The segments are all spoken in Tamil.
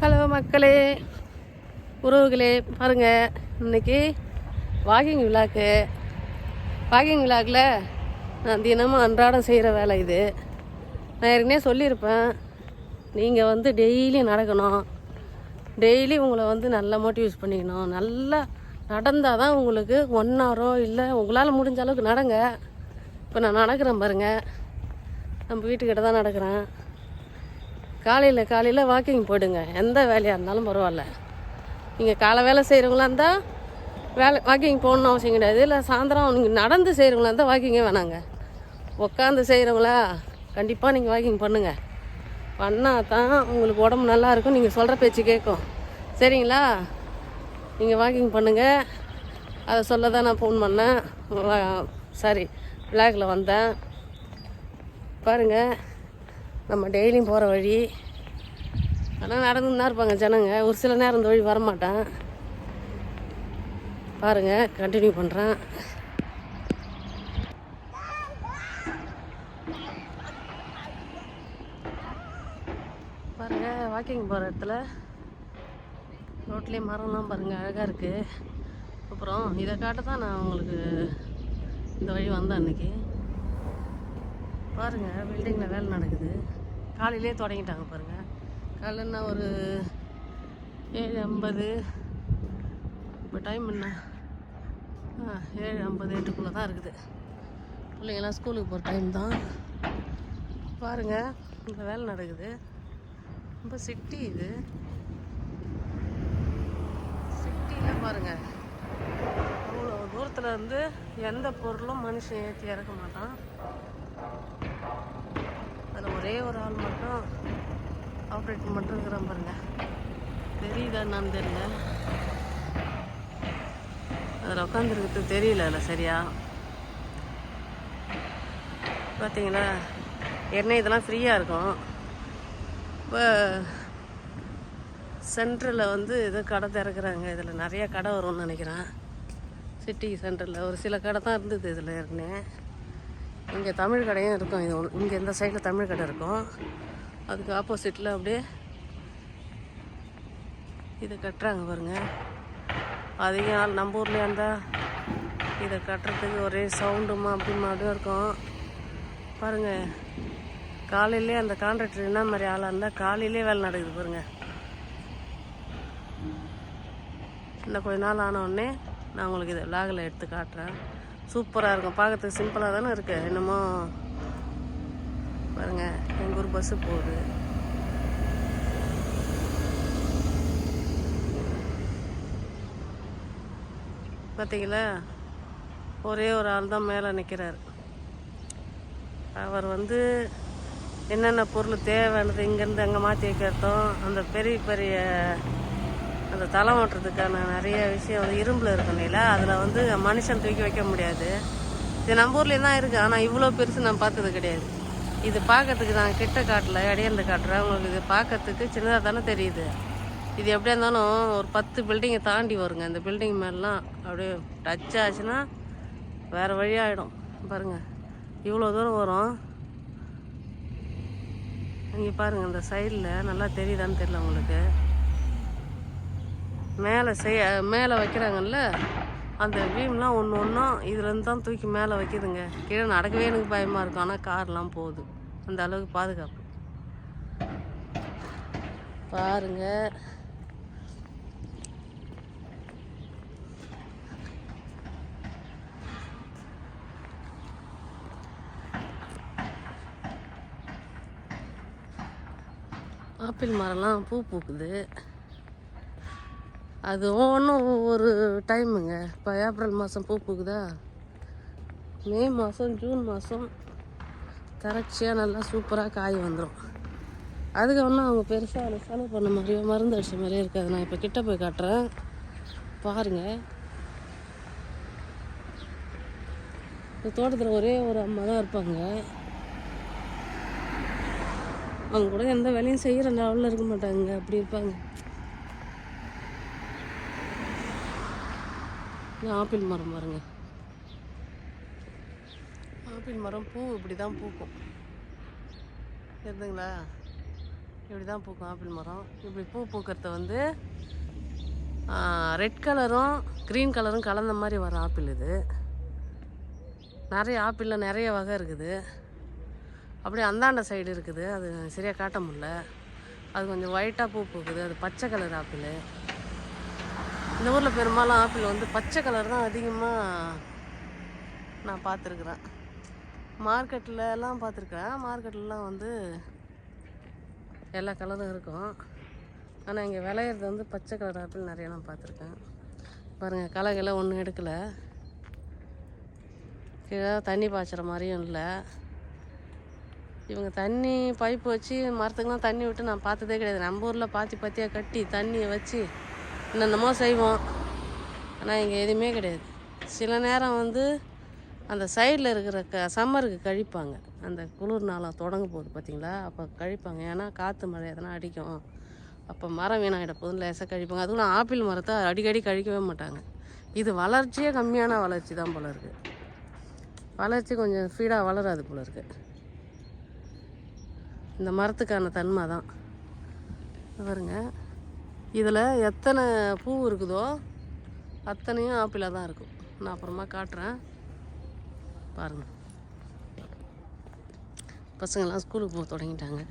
ஹலோ மக்களே உறவுகளே பாருங்கள் இன்னைக்கு வாக்கிங் விழாக்கு. வாக்கிங் விழாக்கில் நான் தினமும் அன்றாடம் செய்கிற வேலை இது. நான் ஏற்கனவே சொல்லியிருப்பேன் நீங்கள் வந்து டெய்லி நடக்கணும். டெய்லி உங்களை வந்து நல்லா மோட்டிவேட் பண்ணிக்கணும். நல்லா நடந்தால் தான் உங்களுக்கு ஒன் ஹவரோ இல்லை உங்களால் முடிஞ்ச அளவுக்கு நடங்க. இப்போ நான் நடக்கிறேன் பாருங்கள் நம்ம வீட்டுக்கிட்ட தான் நடக்கிறேன். காலையில் காலையில் வாக்கிங் போயிடுங்க எந்த வேலையாக இருந்தாலும் பரவாயில்ல. நீங்கள் காலை வேலை செய்கிறவங்களா இருந்தால் வேலை வாக்கிங் போகணுன்னு அவசியம் கிடையாது. இல்லை சாயந்தரம் நீங்கள் நடந்து செய்கிறவங்களா இருந்தால் வாக்கிங்கே வேணாங்க. உட்காந்து செய்கிறவங்களா கண்டிப்பாக நீங்கள் வாக்கிங் பண்ணுங்கள் பண்ணால் தான் உங்களுக்கு உடம்பு நல்லா இருக்கும். நீங்கள் சொல்கிற பேச்சு கேட்கும். சரிங்களா? நீங்கள் வாக்கிங் பண்ணுங்கள் அதை சொல்ல தான் நான் ஃபோன் பண்ணேன். சாரி பிளாக்ல வந்தேன். பாருங்கள் நம்ம டெய்லியும் போகிற வழி. ஆனால் நடந்து தான் இருப்பாங்க ஜனங்க. ஒரு சில நேரம் இந்த வழி வரமாட்டேன். பாருங்கள் கண்டினியூ பண்ணுறேன் பாருங்கள் வாக்கிங் போகிற இடத்துல. ரோட்லேயே மரம்லாம் பாருங்கள் அழகாக இருக்குது அப்புறம் இதை காட்ட தான் நான் உங்களுக்கு இந்த வழி வந்தேன் அன்றைக்கி பாருங்க பில்டிங்கில் வேலை நடக்குது. காலையிலே தொடங்கிட்டாங்க பாருங்க. காலைன்னா ஒரு ஏழு ஐம்பது. இப்போ டைம் என்ன? ஆ ஏழு ஐம்பது எட்டுக்குள்ளே தான் இருக்குது. பிள்ளைங்களாம் ஸ்கூலுக்கு போகிற டைம் தான். பாருங்க இந்த வேலை நடக்குது. ரொம்ப சிட்டி இது. சிட்டியில் பாருங்கள் அவ்வளோ தூரத்தில் இருந்து எந்த பொருளும் மனுஷன் ஏற்றி இறக்க மாட்டான். ஒரே ஒரு ஆள் மட்டும் ஆப்ரேட் மட்டும் இருக்கிறோம் பாருங்க. தெரியுதா என்னன்னு தெரியல. அதில் உட்காந்துருக்கிறது தெரியல இல்லை சரியா. பார்த்தீங்களா எண்ணெய் இதெல்லாம் ஃப்ரீயாக இருக்கும். இப்போ சென்டரில் வந்து ஏதோ கடை திறக்கிறாங்க. இதில் நிறைய கடை வரும்னு நினைக்கிறேன். சிட்டி சென்டரில் ஒரு சில கடை தான் இருந்தது இதில் ஏற்கனவே. இங்கே தமிழ் கடையும் இருக்கும். இது ஒன்று இங்கே இந்த சைடில் தமிழ் கடை இருக்கும். அதுக்கு ஆப்போசிட்டில் அப்படியே இதை கட்டுறாங்க பாருங்க. அதிக ஆள் நம்ம ஊர்லேயே இருந்தால் இதை கட்டுறதுக்கு ஒரே சவுண்டுமா அப்படிமா அப்படியும் இருக்கும். பாருங்கள் காலையிலே அந்த கான்ட்ராக்டர் என்ன மாதிரி ஆளாக இருந்தால் காலையிலே வேலை நடக்குது பாருங்க. இன்னும் கொஞ்ச நாள் ஆனவுடனே நான் உங்களுக்கு இதை விலாகில் எடுத்து காட்டுறேன். சூப்பராக இருக்கும். பார்க்கறதுக்கு சிம்பிளாக தானே இருக்குது என்னமோ பாருங்க எங்கள் ஊர் பஸ்ஸு போகுது. பார்த்தீங்களா ஒரே ஒரு ஆள் தான் மேலே நிற்கிறார் அவர் வந்து என்னென்ன பொருள் தேவையானது இங்கேருந்து அங்கே மாற்றி வைக்கிறதும் அந்த பெரிய பெரிய அந்த தலை ஓட்டுறதுக்கான நிறைய விஷயம் வந்து இரும்பில் இருக்கும் இல்லைங்களா அதில் வந்து மனுஷன் தூக்கி வைக்க முடியாது. இது நம்ம ஊர்லேயும் தான் இருக்குது ஆனால் இவ்வளோ பெருசு நான் பார்த்தது கிடையாது. இது பார்க்கறதுக்கு நான் கிட்ட காட்டல இடையில காட்டுறேன் உங்களுக்கு இது பார்க்கறதுக்கு சின்னதாக தானே தெரியுது. இது எப்படியா இருந்தாலும் ஒரு பத்து பில்டிங்கை தாண்டி வருங்க. இந்த பில்டிங் மேலாம் அப்படியே டச் ஆச்சுன்னா வேறு வழியாகிடும் பாருங்கள் இவ்வளோ தூரம் வரும். இங்கே பாருங்கள் இந்த சைடில் நல்லா தெரியுதான்னு தெரியல உங்களுக்கு. மேலே செய்ய மேலே வைக்கிறாங்கல்ல அந்த பீம்லாம் ஒன்று ஒன்றும் இதுலேருந்து தான் தூக்கி மேலே வைக்குதுங்க. கீழே நடக்கவே எனக்கு பயமாக இருக்கும் ஆனால் கார்லாம் போகுது. அந்த அளவுக்கு பாதுகாப்பு. பாருங்க. ஆப்பிள் மரம்லாம் பூ பூக்குது. அது ஒவ்வொன்றும் ஒவ்வொரு டைமுங்க. இப்போ ஏப்ரல் மாதம் பூ பூக்குதா? மே மாதம் ஜூன் மாதம் கரெக்டியாக நல்லா சூப்பராக காய் வந்துடும் அதுக்கு ஒன்றும் அவங்க பெருசாக அதை செலவு பண்ண மாதிரியோ மருந்து அடிச்ச மாதிரியே இருக்காது. நான் இப்போ கிட்ட போய் காட்டுறேன். பாருங்கள் இந்த தோட்டத்தில் ஒரே ஒரு அம்மா தான் இருப்பாங்க. அவங்க கூட எந்த வேலையும் செய்கிற லெவலில் இருக்க மாட்டாங்க. அப்படி இருப்பாங்க. இது ஆப்பிள் மரம் பாருங்க. ஆப்பிள் மரம் பூ இப்படி தான் பூக்கும். தெரியுதுங்களா இப்படி தான் பூக்கும் ஆப்பிள் மரம். இப்படி பூ பூக்கிறத வந்து ரெட் கலரும் க்ரீன் கலரும் கலந்த மாதிரி வர ஆப்பிள் இது. நிறைய ஆப்பிளில் நிறைய வகை இருக்குது. அப்படியே அந்தாண்ட சைடு இருக்குது. அது சரியாக காட்ட முடில அது கொஞ்சம் ஒயிட்டாக பூ பூக்குது. அது பச்சை கலர் ஆப்பிள். இந்த ஊரில் பெரும்பாலும் ஆப்பிள் வந்து பச்சை கலர் தான் அதிகமாக நான் பார்த்துருக்குறேன். மார்க்கெட்லலாம் பார்த்துருக்கேன் மார்க்கெட்லலாம் வந்து எல்லா கலரும் இருக்கும். ஆனால் இங்கே விளையிறது வந்து பச்சை கலர் ஆப்பிள் நிறைய நான் பார்த்துருக்கேன். பாருங்கள் களைகெல்லாம் ஒன்றும் எடுக்கலை. கீழே தண்ணி பாய்ச்சுற மாதிரியும் இல்லை. இவங்க தண்ணி பைப்பு வச்சு மரத்துக்குலாம் தண்ணி விட்டு நான் பார்த்ததே கிடையாது. நம்ம ஊரில் பாத்தி பாத்தியாக கட்டி தண்ணியை வச்சு என்னென்னமோ செய்வோம். ஆனால் இங்கே எதுவுமே கிடையாது. சில நேரம் வந்து அந்த சைடில் இருக்கிற க சம்மருக்கு கழிப்பாங்க. அந்த குளிர் நாளாக தொடங்க போகுது பார்த்தீங்களா அப்போ கழிப்பாங்க. ஏன்னா காற்று மழை எதனா அடிக்கும். அப்போ மரம் வீணாகிட போகுது லேசாக கழிப்பாங்க. அதுவும் ஆப்பிள் மரத்தை அடிக்கடி கழிக்கவே மாட்டாங்க. இது வளர்ச்சியே கம்மியான வளர்ச்சி தான் போல இருக்குது வளர்ச்சி கொஞ்சம் ஸ்பீடாக வளராது போல இருக்குது இந்த மரத்துக்கான தன்மை தான். பாருங்கள் இதில் எத்தனை பூ இருக்குதோ அத்தனையும் ஆப்பிளாக தான் இருக்கும். நான் அப்புறமா காட்டுறேன். பாருங்கள் பசங்கள்லாம் ஸ்கூலுக்கு போக தொடங்கிட்டாங்க.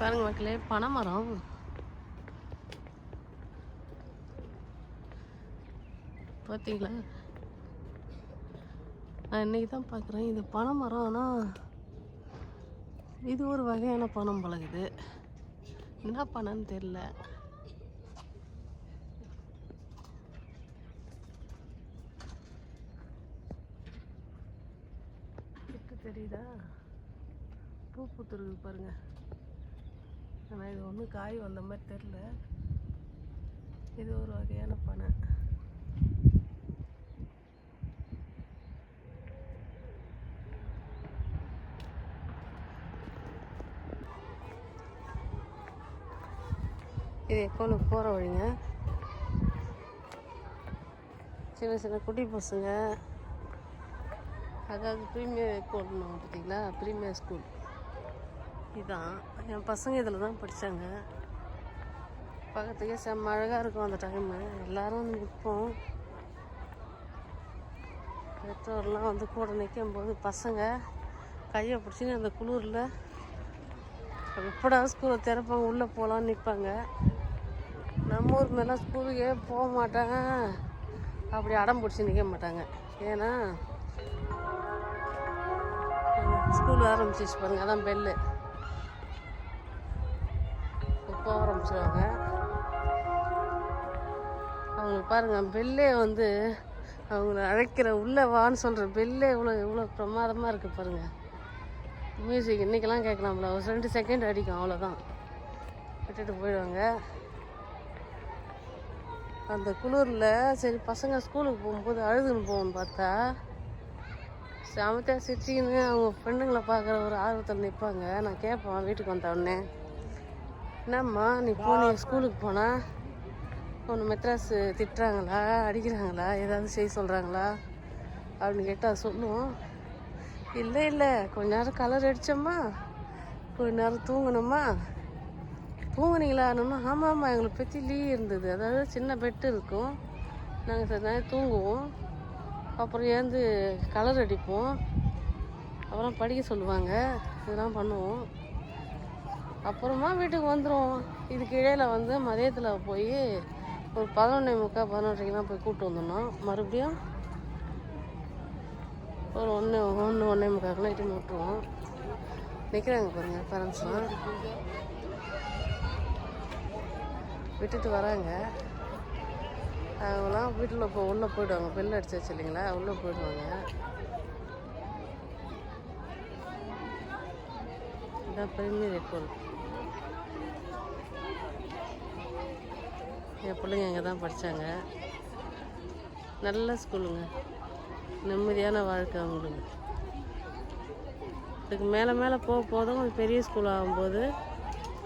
பாருங்கள் பாருங்க மக்களே பனைமரம். பார்த்தீங்களா நான் இன்னைக்கு தான் பார்க்குறேன். இது பனை மரம் ஆனால் இது ஒரு வகையான பணம் பழகுது என்ன பணம்னு தெரில தெரியுதா? பூ பூத்துருக்கு பாருங்க. ஆனால் இது ஒன்றும் காய் வந்த மாதிரி தெரில இது ஒரு வகையான பனை. இது எப்போன்னு போகிற வழிங்க? சின்ன சின்ன குட்டி பசங்க. அதாவது ப்ரீமியர் ஸ்கூல்னு பார்த்தீங்களா? ப்ரீமியர் ஸ்கூல் இதுதான் என் பசங்க இதில் தான் படித்தாங்க பக்கத்துக்கே செம்ம அழகாக இருக்கும் அந்த டைமு எல்லாரும் நிற்போம். பெற்றோர்லாம் வந்து கூட நிற்கும் போது பசங்க கையை பிடிச்சின்னு அந்த குளிரில் எப்படா ஸ்கூலை திறப்பாங்க உள்ளே போகலான்னு நிற்பாங்க. நம்ம ஊர் ஸ்கூலுக்கே போக மாட்டாங்க. அப்படி அடம் பிடிச்சி நிற்க மாட்டாங்க. ஏன்னா ஸ்கூல் ஆரம்பிச்சிச்சு பாருங்க அதான் பெல்லு இப்போ ஆரம்பிச்சிருவாங்க. அவங்க பாருங்க பெல்லே வந்து அவங்கள அழைக்கிற உள்ளே வான்னு சொல்கிற பெல்லே இவ்வளோ இவ்வளோ பிரமாதமாக இருக்குது பாருங்க. மியூசிக் இன்றைக்கெல்லாம் கேட்கலாம்ல. ஒரு ரெண்டு செகண்ட் அடிக்கும் அவ்வளோதான் விட்டுட்டு போயிடுவாங்க. அந்த குளிரில் சரி பசங்க ஸ்கூலுக்கு போகும்போது அழுதுன்னு போவோம்னு பார்த்தா சமத்தையாக சிரிச்சிக்கின்னு அவங்க ஃப்ரெண்டுங்களை பார்க்குற ஒரு ஆர்வத்தில் நிற்பாங்க நான் கேட்பேன் வீட்டுக்கு வந்த உடனே என்னம்மா நீ போனி ஸ்கூலுக்கு போனால் ஒன்று மெட்ராஸ் திட்டுறாங்களா? அடிக்கிறாங்களா? ஏதாவது செய்ய சொல்கிறாங்களா அப்படின்னு கேட்டால் சொல்லுவோம். இல்லை இல்லை கொஞ்ச நேரம் கலர் அடித்தோம்மா கொஞ்ச நேரம் தூங்குனீங்களா? தூங்குனீங்களான்னு ஆமாம் ஆமாம் எங்களுக்கு பற்றி லீவ் இருந்தது. அதாவது சின்ன பெட்டு இருக்கும். நாங்கள் சில நேரம் தூங்குவோம். அப்புறம் ஏந்து கலர் அடிப்போம். அப்புறம் படிக்க சொல்லுவாங்க. இதெல்லாம் பண்ணுவோம். அப்புறமா வீட்டுக்கு வந்துடுவோம் இதுக்கு இடையில வந்து மதியத்தில் போய் ஒரு பதினொன்றே முக்கால் பதினொன்றைக்கெலாம் போய் கூப்பிட்டு வந்துடணும். மறுபடியும் ஒரு ஒன்று ஒன்று ஒன்றே முக்காக்கெல்லாம் இட்டுன்னு விட்டுருவோம். நிற்கிறாங்க பாருங்கள் பேரண்ட்ஸ்லாம் விட்டுட்டு வராங்க. அவங்களாம் வீட்டில் இப்போ உள்ளே போயிடுவாங்க. பெல் அடிச்சு இல்லைங்களா? உள்ளே போயிடுவாங்க. இதான் பிரீமியர் ஸ்கூல் என் பிள்ளைங்க அங்கே தான் படித்தாங்க நல்ல ஸ்கூலுங்க நிம்மதியான வாழ்க்கை அவங்களுக்கு. இதுக்கு மேலே மேலே போக போதும் பெரிய ஸ்கூல் ஆகும்போது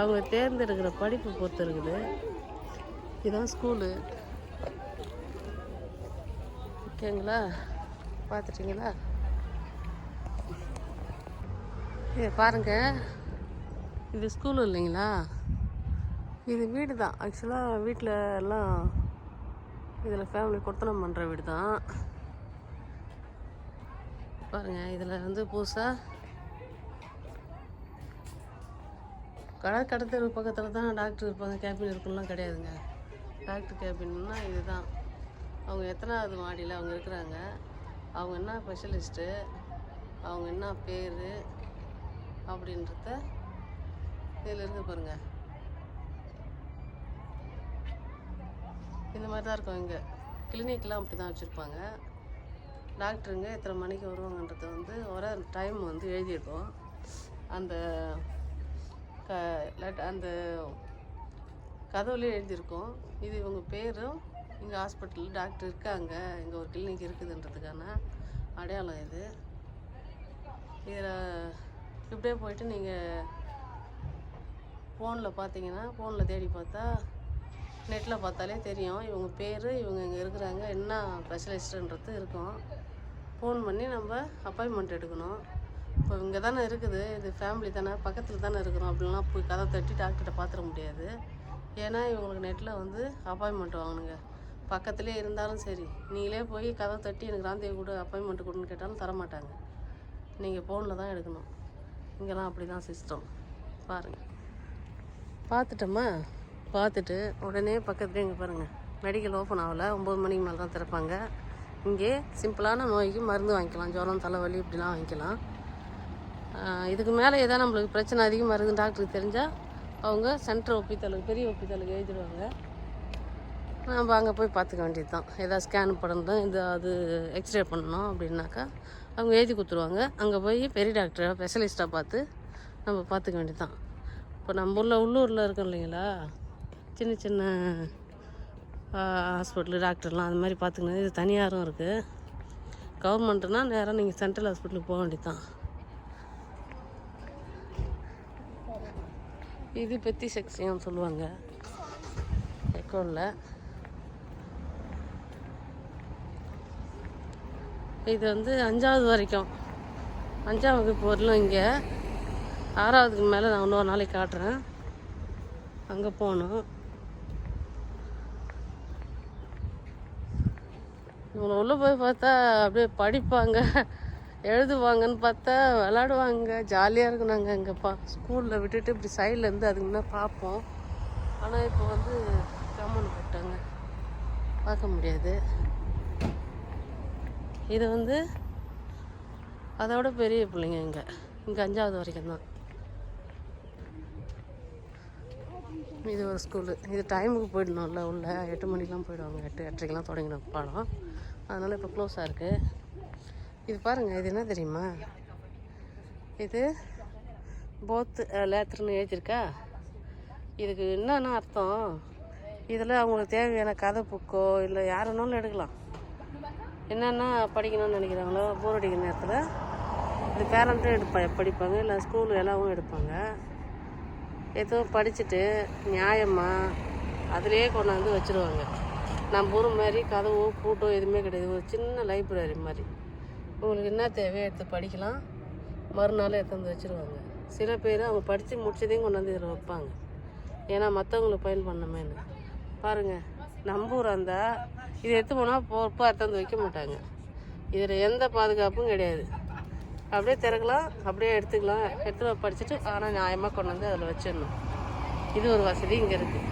அவங்க தேர்ந்தெடுக்கிற படிப்பு பொறுத்து இருக்குது. இதுதான் ஸ்கூலு. ஓகேங்களா? பார்த்துட்டிங்களா இதை பாருங்க. இது ஸ்கூல் இல்லைங்களா? இது வீடு தான் ஆக்சுவலாக வீட்டில் எல்லாம் இதில் ஃபேமிலி கொடுத்தனம் பண்ணுற வீடு தான் பாருங்கள் இதில் வந்து புதுசாக கடை பக்கத்தில் தான் டாக்டர் இருப்பாங்க கேபின் இருக்குலாம் கிடையாதுங்க. டாக்டர் கேபின்னா இதுதான். அவங்க எத்தனாவது மாடியில் அவங்க இருக்கிறாங்க. அவங்க என்ன ஸ்பெஷலிஸ்ட்டு அவங்க என்ன பேர்? அப்படின்றத இதில் இருக்கு பாருங்க. இந்த மாதிரி தான் இருக்கும் இங்கே. கிளினிக்லாம் அப்படி தான் வச்சுருப்பாங்க. டாக்டருங்க எத்தனை மணிக்கு வருவாங்கன்றத வந்து வர டைம் வந்து எழுதியிருக்கோம். அந்த க லெட் அந்த கதவுலேயே எழுதியிருக்கோம். இது இவங்க பேரும் இங்கே ஹாஸ்பிட்டலில் டாக்டர் இருக்காங்க. இங்கே ஒரு கிளினிக் இருக்குதுன்றதுக்கான அடையாளம் இது. இதில் இப்படியே போயிட்டு நீங்கள் ஃபோனில் பார்த்தீங்கன்னா ஃபோனில் தேடி பார்த்தா நெட்டில் பார்த்தாலே தெரியும். இவங்க பேர் இவங்க இங்கே இருக்கிறாங்க. என்ன ஸ்பெஷலிஸ்ட்டுன்றது இருக்கும். ஃபோன் பண்ணி நம்ம அப்பாயின்மெண்ட் எடுக்கணும். இப்போ இங்கே தானே இருக்குது. இது ஃபேமிலி தானே பக்கத்தில் தானே இருக்கிறோம். அப்படின்லாம் போய் கதை தட்டி டாக்டர்கிட்ட பார்த்துட முடியாது. ஏன்னா இவங்களுக்கு நெட்டில் வந்து அப்பாயின்மெண்ட் வாங்கணுங்க. பக்கத்துலேயே இருந்தாலும் சரி நீங்களே போய் கதை தட்டி எனக்கு ராந்தேவி கொடு அப்பாயின்மெண்ட் கொடுன்னு கேட்டாலும் தர மாட்டாங்க நீங்கள் ஃபோனில் தான் எடுக்கணும். இங்கெல்லாம் அப்படி தான் சிஸ்டம் பாருங்கள் பார்த்துட்டோமா? பார்த்துட்டு உடனே பக்கத்துலேயே இங்கே பாருங்கள் மெடிக்கல் ஓப்பன் ஆகலை. ஒம்பது மணிக்கு மேலே தான் திறப்பாங்க. இங்கே சிம்பிளான நோய்க்கு மருந்து வாங்கிக்கலாம். ஜுரம் தலைவலி இப்படிலாம் வாங்கிக்கலாம். இதுக்கு மேலே ஏதாவது நம்மளுக்கு பிரச்சனை அதிகமாக இருக்குது டாக்டருக்கு தெரிஞ்சால் அவங்க சென்ட்ரல் ஒப்பித்தலுக்கு பெரிய ஒப்பித்தலுக்கு எழுதிடுவாங்க. நம்ம அங்கே போய் பார்த்துக்க வேண்டியது தான் ஏதாவது ஸ்கேன் பண்ணணும் இந்த அது எக்ஸ்ரே பண்ணணும் அப்படின்னாக்கா அவங்க எழுதி கொடுத்துருவாங்க. அங்கே போய் பெரிய டாக்டரை ஸ்பெஷலிஸ்ட்டாக பார்த்து நம்ம பார்த்துக்க வேண்டியது தான் இப்போ நம்ம ஊரில் உள்ளூரில் இருக்கோம் இல்லைங்களா? சின்ன சின்ன ஹாஸ்பிட்டலு டாக்டர்லாம் அந்த மாதிரி பார்த்துக்கணும். இது தனியாரும் இருக்குது கவர்மெண்ட்டுனா நேராக நீங்கள் சென்ட்ரல் ஹாஸ்பிட்டலுக்கு போக வேண்டியது தான் இது பெத்தி செக்ஷன் சொல்லுவாங்க. எக்கோவில் இது வந்து அஞ்சாவது வரைக்கும். அஞ்சாம் வகுப்பு வரலும் இங்கே. ஆறாவதுக்கு மேலே நான் இன்னொரு நாளைக்கு காட்டுறேன். அங்கே போகணும். இவனை உள்ளே போய் பார்த்தா அப்படியே படிப்பாங்க. எழுதுவாங்கன்னு பார்த்தா விளாடுவாங்க ஜாலியாக இருக்கும் நாங்கள் இங்கேப்பா ஸ்கூலில் விட்டுட்டு இப்படி சைடில் இருந்து அதுக்கு முன்னே பார்ப்போம் ஆனால் இப்போ வந்து கம்மன் போட்டாங்க பார்க்க முடியாது. இது வந்து அதோட பெரிய பிள்ளைங்க இங்கே. இங்கே அஞ்சாவது வரைக்கும் தான். இது ஒரு ஸ்கூலு இது டைமுக்கு போயிடணும்ல உள்ள எட்டு மணிக்கெலாம் போயிடுவாங்க. எட்டு எட்டரைக்கெலாம் தொடங்கின பாடம். அதனால் இப்போ க்ளோஸாக இருக்குது இது பாருங்கள் இது என்ன தெரியுமா? இது போத்து லேத்ருன்னு எழுதியிருக்கா? இதுக்கு என்னென்ன அர்த்தம்? இதில் அவங்களுக்கு தேவையான கதை புக்கோ இல்லை யாருனாலும் எடுக்கலாம். என்னென்ன படிக்கணும்னு நினைக்கிறாங்களோ போர் அடிக்கிற நேரத்தில் இது பேரண்ட்டும் எடுப்பா படிப்பாங்க இல்லை ஸ்கூல் எல்லாவும் எடுப்பாங்க. ஏதோ படிச்சுட்டு நியாயமாக அதிலே கொண்டாந்து வச்சுருவாங்க. நம்ம ஊர் மாதிரி கதவோ கூட்டோ எதுவுமே கிடையாது. ஒரு சின்ன லைப்ரரி மாதிரி. உங்களுக்கு என்ன தேவையோ எடுத்து படிக்கலாம். மறுநாள் எடுத்து வந்து வச்சுருவாங்க. சில பேர் அவங்க படித்து முடிச்சதையும் கொண்டாந்து இதில் வைப்பாங்க. ஏன்னா மற்றவங்களுக்கு பயன் பண்ணமேன்னு. பாருங்கள் நம்ம ஊராக இருந்தால் இது எடுத்து போனால் பொறுப்பாக எடுத்து வந்து வைக்க மாட்டாங்க. இதில் எந்த பாதுகாப்பும் கிடையாது. அப்படியே திறக்கலாம் அப்படியே எடுத்துக்கலாம். எடுத்து படிச்சுட்டு ஆனால் நியாயமாக கொண்டு வந்து அதில் வச்சிடணும். இது ஒரு வசதி இங்கே இருக்குது